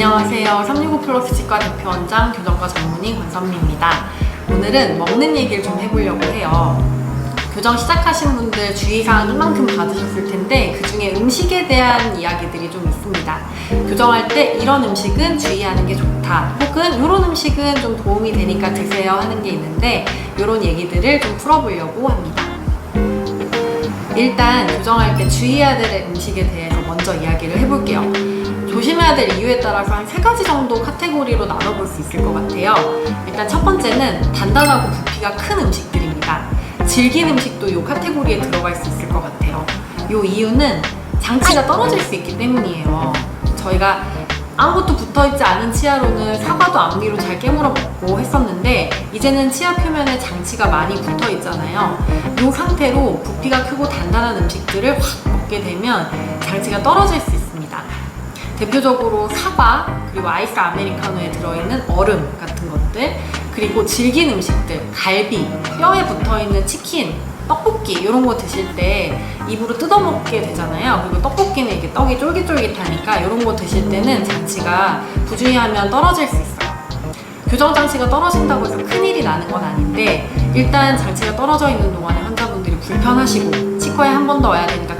안녕하세요. 365 플러스 치과 대표 원장 교정과 전문의 권선미입니다. 오늘은 먹는 얘기를 좀 해보려고 해요. 교정 시작하신 분들 주의사항 이만큼 받으셨을 텐데 그 중에 음식에 대한 이야기들이 좀 있습니다. 교정할 때 이런 음식은 주의하는 게 좋다. 혹은 이런 음식은 좀 도움이 되니까 드세요 하는 게 있는데 이런 얘기들을 좀 풀어보려고 합니다. 일단 교정할 때 주의해야 될 음식에 대해서 먼저 이야기를 해볼게요. 조심해야 될 이유에 따라서 한 세 가지 정도 카테고리로 나눠볼 수 있을 것 같아요. 일단 첫 번째는 단단하고 부피가 큰 음식들입니다. 질긴 음식도 이 카테고리에 들어갈 수 있을 것 같아요. 이 이유는 장치가 떨어질 수 있기 때문이에요. 저희가 아무것도 붙어있지 않은 치아로는 사과도 앞니로 잘 깨물어 먹고 했었는데 이제는 치아 표면에 장치가 많이 붙어 있잖아요. 이 상태로 부피가 크고 단단한 음식들을 확 먹게 되면 장치가 떨어질 수. 대표적으로 사과 그리고 아이스 아메리카노에 들어있는 얼음 같은 것들 그리고 질긴 음식들 갈비 뼈에 붙어있는 치킨 떡볶이 이런 거 드실 때 입으로 뜯어먹게 되잖아요. 그리고 떡볶이는 이게 떡이 쫄깃쫄깃하니까 이런 거 드실 때는 장치가 부주의하면 떨어질 수 있어요. 교정 장치가 떨어진다고 해서 큰일이 나는 건 아닌데 일단 장치가 떨어져 있는 동안에 환자분들이 불편하시고 치과에 한 번 더 와야 되니까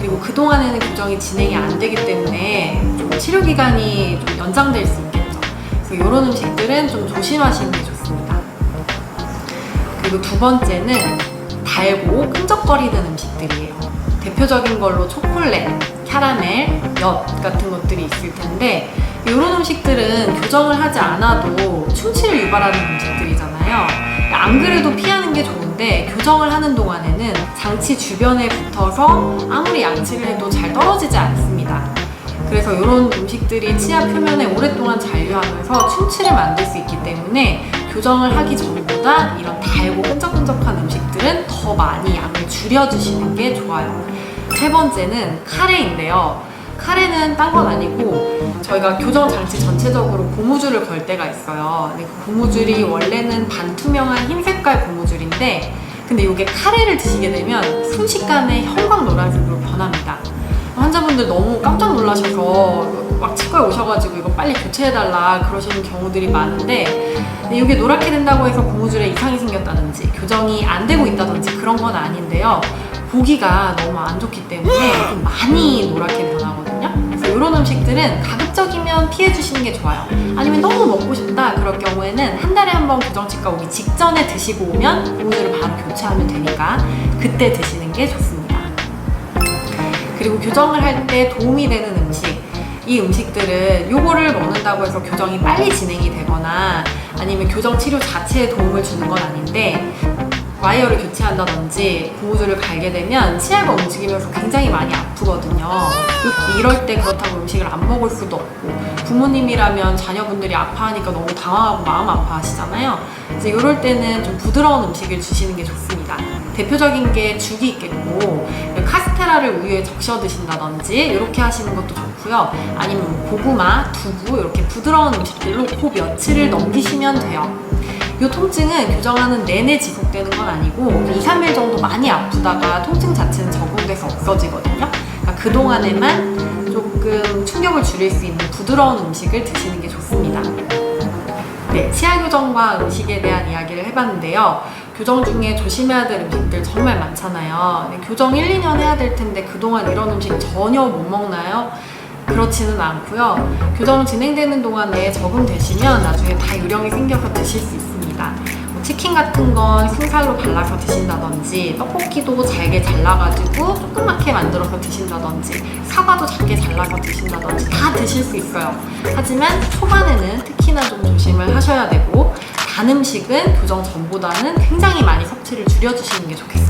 그리고 그동안에는 교정이 진행이 안 되기 때문에 좀 치료 기간이 좀 연장될 수 있겠죠. 그래서 이런 음식들은 좀 조심하시는 게 좋습니다. 그리고 두 번째는 달고 끈적거리는 음식들이에요. 대표적인 걸로 초콜릿, 캐러멜, 엿 같은 것들이 있을 텐데 이런 음식들은 교정을 하지 않아도 충치를 유발하는 음식들이잖아요. 안 그래도 피하는 게 좋은데 교정을 하는 동안에는 장치 주변에 붙어서 아무리 양치를 해도 잘 떨어지지 않습니다. 그래서 이런 음식들이 치아 표면에 오랫동안 잔류하면서 충치를 만들 수 있기 때문에 교정을 하기 전보다 이런 달고 끈적끈적한 음식들은 더 많이 양을 줄여주시는 게 좋아요. 세 번째는 카레인데요. 카레는 딴 건 아니고 저희가 교정 장치 전체적으로 고무줄을 걸 때가 있어요. 근데 그 고무줄이 원래는 반투명한 흰 색깔 고무줄인데 근데 이게 카레를 드시게 되면 순식간에 형광 노란색으로 변합니다. 환자분들 너무 깜짝 놀라셔서 막 치과에 오셔가지고 이거 빨리 교체해달라 그러시는 경우들이 많은데 이게 노랗게 된다고 해서 고무줄에 이상이 생겼다든지 교정이 안 되고 있다든지 그런 건 아닌데요. 보기가 너무 안 좋기 때문에 좀 많이 노랗게 변하거든요. 이런 음식들은 가급적이면 피해 주시는 게 좋아요. 아니면 너무 먹고 싶다 그럴 경우에는 한 달에 한 번 교정치과 오기 직전에 드시고 오면 고무줄을 바로 교체하면 되니까 그때 드시는 게 좋습니다. 그리고 교정을 할 때 도움이 되는 음식 이 음식들은 요거를 먹는다고 해서 교정이 빨리 진행이 되거나 아니면 교정 치료 자체에 도움을 주는 건 아닌데 와이어를 교체한다든지 고무줄을 갈게 되면 치아가 움직이면서 굉장히 많이 아프거든요. 이럴 때 그렇다고 음식을 안 먹을 수도 없고 부모님이라면 자녀분들이 아파하니까 너무 당황하고 마음 아파하시잖아요. 그래서 이럴 때는 좀 부드러운 음식을 주시는 게 좋습니다. 대표적인 게 죽이 있겠고 카스테라를 우유에 적셔 드신다든지 이렇게 하시는 것도 좋고요. 아니면 뭐 고구마, 두부 이렇게 부드러운 음식들로 그 며칠을 넘기시면 돼요. 이 통증은 교정하는 내내 지속되는 건 아니고 2, 3일 정도 많이 아프다가 통증 자체는 적응돼서 없어지거든요. 그러니까 그동안에만 조금 충격을 줄일 수 있는 부드러운 음식을 드시는 게 좋습니다. 네, 치아 교정과 음식에 대한 이야기를 해봤는데요. 교정 중에 조심해야 될 음식들 정말 많잖아요. 네, 교정 1, 2년 해야 될 텐데 그동안 이런 음식 전혀 못 먹나요? 그렇지는 않고요. 교정 진행되는 동안에 적응되시면 나중에 다 요령이 생겨서 드실 수 있습니다. 뭐 치킨 같은 건 순살로 발라서 드신다든지 떡볶이도 잘게 잘라가지고 조그맣게 만들어서 드신다든지 사과도 작게 잘라서 드신다든지 다 드실 수 있어요. 하지만 초반에는 특히나 좀 조심을 하셔야 되고 단 음식은 교정 전보다는 굉장히 많이 섭취를 줄여주시는 게 좋겠습니다.